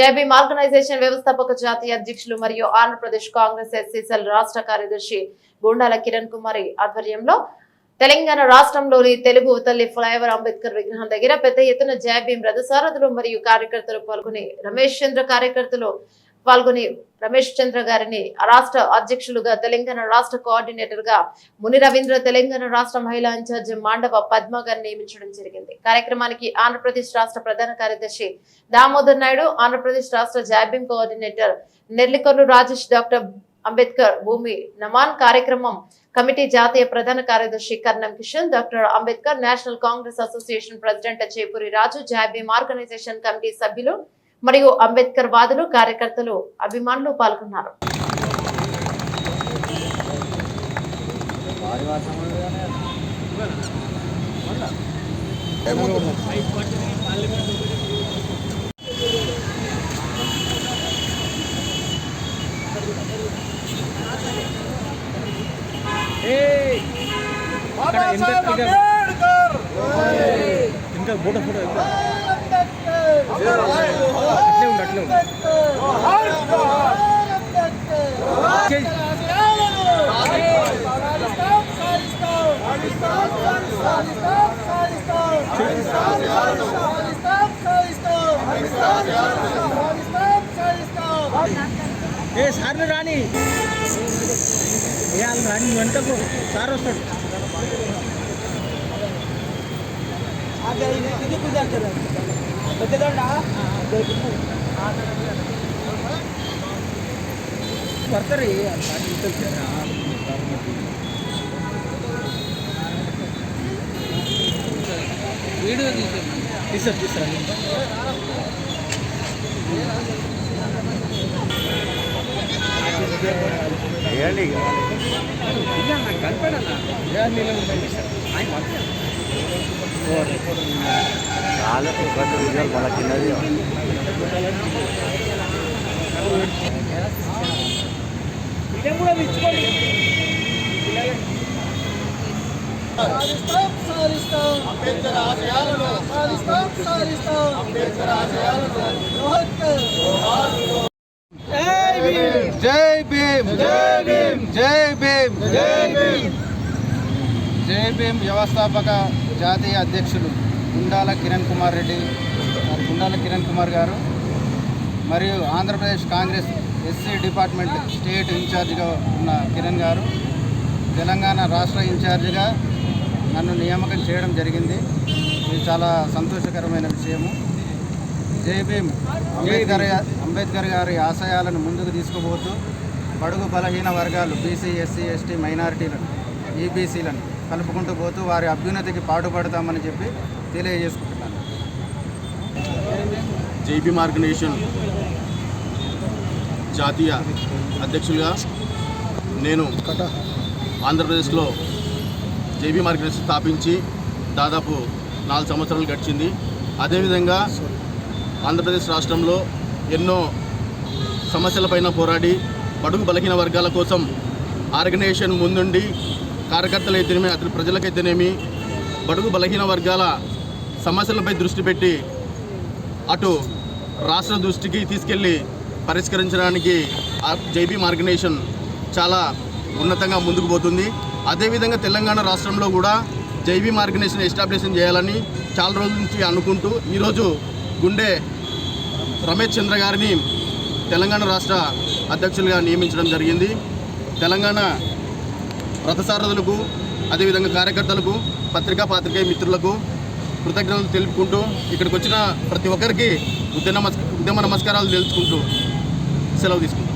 JBM organisation వ్యవస్థాపక జాతీయ అధ్యక్షులు మరియు ఆంధ్రప్రదేశ్ కాంగ్రెస్ ఎస్సీసెల్ రాష్ట్ర కార్యదర్శి గుండాల కిరణ్ కుమారి ఆధ్వర్యంలో తెలంగాణ రాష్ట్రంలోని తెలుగు తల్లి ఫ్లైఓవర్ అంబేద్కర్ విగ్రహం దగ్గర పెద్ద ఎత్తున జేబీఎం రథసారథులు మరియు కార్యకర్తలు పాల్గొని రమేష్ చంద్ర కార్యకర్తలు పాల్గొని రమేష్ చంద్ర గారిని రాష్ట్ర అధ్యక్షులుగా తెలంగాణ రాష్ట్ర కోఆర్డినేటర్గా ముని రవీంద్ర తెలంగాణ రాష్ట్ర మహిళా ఇన్ఛార్జ్ మాండవ పద్మ గారిని నియమించడం జరిగింది. కార్యక్రమానికి ఆంధ్రప్రదేశ్ రాష్ట్ర ప్రధాన కార్యదర్శి దామోదర్ నాయుడు ఆంధ్రప్రదేశ్ రాష్ట్ర జాబింగ్ కోఆర్డినేటర్ నెల్లికొల్లు రాజేష్ డాక్టర్ అంబేద్కర్ భూమి నమాన్ కార్యక్రమం కమిటీ జాతీయ ప్రధాన కార్యదర్శి Karnam Kishan doctor Ambedkar national congress association president Chepuri Raju జాబీఎం organization committee సభ్యులు మరియు అంబేద్కర్ వాదులు కార్యకర్తలు అభిమానులు పాల్గొన్నారు. ఇంకా ఫోటో ఫోటో ఏ సార్ని రాని? ఏ వాళ్ళు రాని? వెంటకు సార్ వస్తాడు. పెద్దదండా ಬರ್ತಾರೆ. ವಿಡಿಯೋ ಟೀಸರ್ ಟೀಸರ್ ಹೇಳಿ ಇಲ್ಲ ನಾನು ಕಲ್ಪಡಲ್ಲ ಸರ್ ಆಯ್ತು ಮಾಡ್ತೀನಿ ಕಾಲಕ್ಕೆ ಬಂದು ವಿಜಯಲ್ ಬಲಕ್ಕಿಲ್ಲ వీడియో తీసారు అంబేద్కర్ ఆశయాలను అంబేద్కర్ ఆశయాలను జై భీమ్ జై భీమ్ జై భీమ్ జై భీమ్ జై భీమ్ వ్యవస్థాపక జాతీయ అధ్యక్షులు గుండాల కిరణ్ కుమార్ రెడ్డి గుండాల కిరణ్ కుమార్ గారు మరియు Andhra Pradesh congress SC department state ఇన్ఛార్జిగా ఉన్న కిరణ్ గారు తెలంగాణ రాష్ట్ర ఇన్ఛార్జిగా నన్ను నియామకం చేయడం జరిగింది. ఇది చాలా సంతోషకరమైన విషయము. జై భీమ్. అంబేద్కర్ అంబేద్కర్ గారి ఆశయాలను ముందుకు తీసుకుపోతూ బడుగు బలహీన వర్గాలు బీసీ ఎస్సీ ఎస్టీ మైనారిటీలను ఈబీసీలను కలుపుకుంటూ పోతూ వారి అభ్యున్నతికి పాటుపడతామని చెప్పి తెలియజేసుకుంటున్నాను. జైబీ ఆర్గనైజేషన్ జాతీయ అధ్యక్షులుగా నేను ఆంధ్రప్రదేశ్లో జేబీ ఆర్గనైజేషన్ స్థాపించి దాదాపు నాలుగు సంవత్సరాలు గడిచింది. అదేవిధంగా ఆంధ్రప్రదేశ్ రాష్ట్రంలో ఎన్నో సమస్యలపైన పోరాడి బడుగు బలహీన వర్గాల కోసం ఆర్గనైజేషన్ ముందుండి కార్యకర్తలు కార్యకర్తలైతేనేమి అతని ప్రజలకైతేనేమి బడుగు బలహీన వర్గాల సమస్యలపై దృష్టి పెట్టి అటు రాష్ట్ర దృష్టికి తీసుకెళ్ళి పరిష్కరించడానికి ఆ జైబీఎం ఆర్గనైజేషన్ చాలా ఉన్నతంగా ముందుకు పోతుంది. అదేవిధంగా తెలంగాణ రాష్ట్రంలో కూడా జైబీ ఆర్గనైజేషన్ ఎస్టాబ్లిషన్ చేయాలని చాలా రోజుల నుంచి అనుకుంటూ ఈరోజు గుండె రమేష్ చంద్ర గారిని తెలంగాణ రాష్ట్ర అధ్యక్షులుగా నియమించడం జరిగింది. తెలంగాణ రథసారథులకు అదేవిధంగా కార్యకర్తలకు పత్రికా పాత్రికేయ మిత్రులకు కృతజ్ఞతలు తెలుపుకుంటూ ఇక్కడికి వచ్చిన ప్రతి ఒక్కరికి ఉద్యమ ఉద్యమ నమస్కారాలు తెలుసుకుంటూ సెలవు తీసుకుంటాం